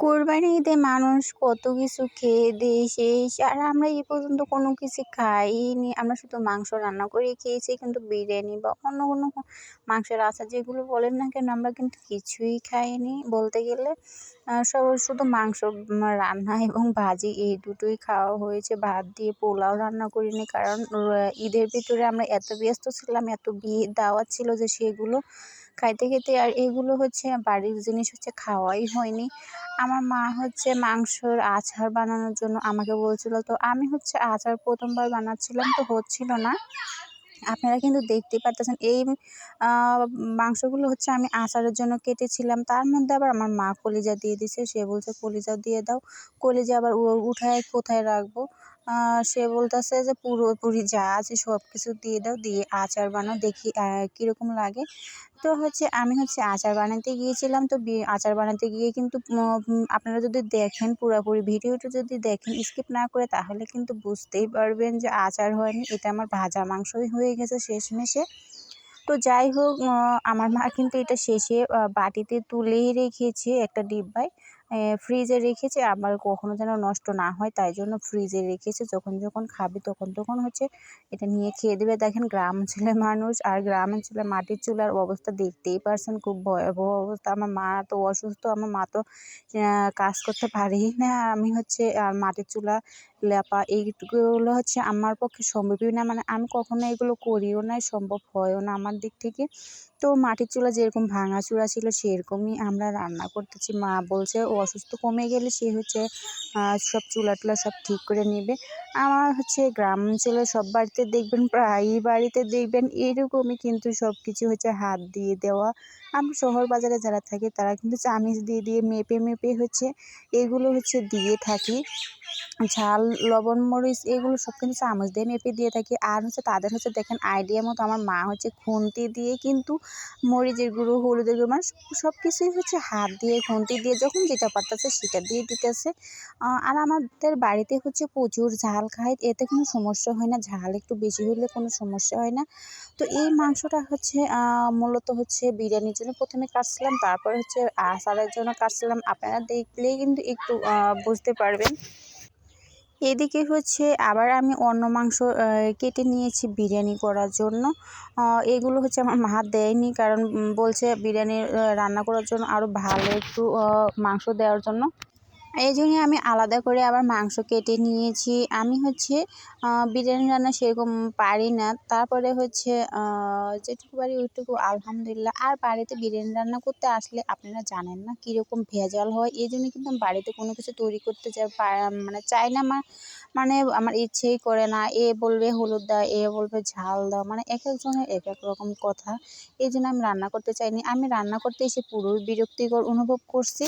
কোরবানি ঈদে মানুষ কত কিছু খেয়ে দেয়ে শেষ আর আমরা এই পর্যন্ত কোনো কিছু খাইনি। আমরা শুধু মাংস রান্না করে খেয়েছি, কিন্তু বিরিয়ানি বা অন্য কোনো মাংসের আচার যেগুলো বলেন না কেন, আমরা কিন্তু কিছুই খাইনি। বলতে গেলে সব শুধু মাংস রান্না এবং ভাজি এই দুটোই খাওয়া হয়েছে। ভাত দিয়ে পোলাও রান্না করিনি, কারণ ঈদের ভিতরে আমরা এত ব্যস্ত ছিলাম, এত বিয়ে দাওয়াত ছিল যে সেগুলো খাইতে খেতে। আর এগুলো হচ্ছে বাড়ির জিনিস হচ্ছে খাওয়াই হয়নি। আমার মা হচ্ছে মাংসর আচার বানানোর জন্য আমাকে বলছিল, তো আমি হচ্ছে আচার প্রথমবার বানাচ্ছিলাম, তো হচ্ছিল না। আপনারা কিন্তু দেখতে পারতেছেন, এই মাংসগুলো হচ্ছে আমি আচারের জন্য কেটেছিলাম। তার মধ্যে আবার আমার মা কলিজা দিয়ে দিছে সে বলছে, কলিজা দিয়ে দাও। কলিজা আবার উঠায় কোথায় রাখব? সে বলতেছে যে পুরোপুরি যা আছে সব কিছু দিয়ে দাও, দিয়ে আচার বানাও, দেখি কীরকম লাগে। তো হচ্ছে আমি হচ্ছে আচার বানাতে গিয়েছিলাম। তো আচার বানাতে গিয়ে কিন্তু আপনারা যদি দেখেন পুরোপুরি ভিডিওটা যদি দেখেন, স্কিপ না করে, তাহলে কিন্তু বুঝতেই পারবেন যে আচার হয়নি। এটা আমার ভাজা মাংসই হয়ে গেছে শেষমেশে। তো যাই হোক আমার মা কিন্তু এটা শেষে বাটিতে তুলেই রেখেছে একটা ডিব্বায়। ফ্রিজে রেখেছে, আবার কখনো যেন নষ্ট না হয়, তাই জন্য ফ্রিজে রেখেছে। যখন যখন খাবে তখন তখন হচ্ছে এটা নিয়ে খেয়ে দেবে। দেখেন গ্রাম ছেলে মানুষ আর গ্রাম ছেলে মাটির চুলার অবস্থা দেখতেই পারছেন, খুব ভয়াবহ অবস্থা। আমার মা তো অসুস্থ, আমার মা তো কাজ করতে পারেই না। আমি হচ্ছে আর মাটির চুলা লেপা, এইগুলো হচ্ছে আমার পক্ষে সম্ভবই না। মানে আমি কখনো এগুলো করিও নাই সম্ভব হয়ও না আমার দিক থেকে। তো মাটির চুলা যেরকম ভাঙা ভাঙাচোরা ছিল, সেরকমই আমরা রান্না করতেছি। মা বলছে অসুস্থ কমে গেলে সে হচ্ছে সব চুলা টুলা সব ঠিক করে নেবে। আমার হচ্ছে গ্রাম অঞ্চলে সব বাড়িতে দেখবেন, প্রায়ই বাড়িতে দেখবেন, এরকমই কিন্তু সব কিছু হচ্ছে হাত দিয়ে দেওয়া। আমরা শহর বাজারে যারা থাকি তারা কিন্তু চামিচ দিয়ে দিয়ে মেপে মেপে হচ্ছে এগুলো হচ্ছে দিয়ে থাকি। ঝাল, লবণ, মরিচ এগুলো সব কিন্তু চামচ দিয়ে মেপে দিয়ে থাকি। আর হচ্ছে তাদের হচ্ছে দেখেন আইডিয়া মতো আমার মা হচ্ছে খুন্তি দিয়ে কিন্তু মরিচের গুঁড়ো, হলুদের গুঁড়ো মানে সব কিছুই হচ্ছে হাত দিয়ে খুন্তি দিয়ে যখন যেটা পারতেছে সেটা দিয়ে দিতেছে। আর আমাদের বাড়িতে হচ্ছে প্রচুর ঝাল খায় এতে কোনো সমস্যা হয় না। ঝাল একটু বেশি হলে কোনো সমস্যা হয় না। তো এই মাংসটা হচ্ছে মূলত হচ্ছে বিরিয়ানির জন্য প্রথমে কাটছিলাম, তারপরে হচ্ছে আচারের জন্য কাটছিলাম। আপনারা দেখলেই কিন্তু একটু বুঝতে পারবেন। এদিকে হচ্ছে, আবার আমি অন্য মাংস কেটে নিয়েছি বিরিয়ানি করার জন্য। এগুলো হচ্ছে আমার মা দেয়নি, কারণ বলছে বিরিয়ানি রান্না করার জন্য আরও ভালো একটু মাংস দেওয়ার জন্য। এই জন্যে আমি আলাদা করে আবার মাংস কেটে নিয়েছি। আমি হচ্ছে বিরিয়ানি রান্না সেরকম পারি না। তারপরে হচ্ছে যেটুকু পারি ওইটুকু আলহামদুলিল্লাহ। আর বাড়িতে বিরিয়ানি রান্না করতে আসলে আপনারা জানেন না কীরকম ভেজাল হয়। এই জন্য কিন্তু আমি বাড়িতে কোনো কিছু তৈরি করতে চাই মানে চাই না আমার মানে আমার ইচ্ছেই করে না। এ বলবে হলুদ দাও, এ বলবে ঝাল দাও মানে এক একজনের এক এক রকম কথা। এই জন্য আমি রান্না করতে চাইনি। আমি রান্না করতে এসে পুরোই বিরক্তিকর অনুভব করছি।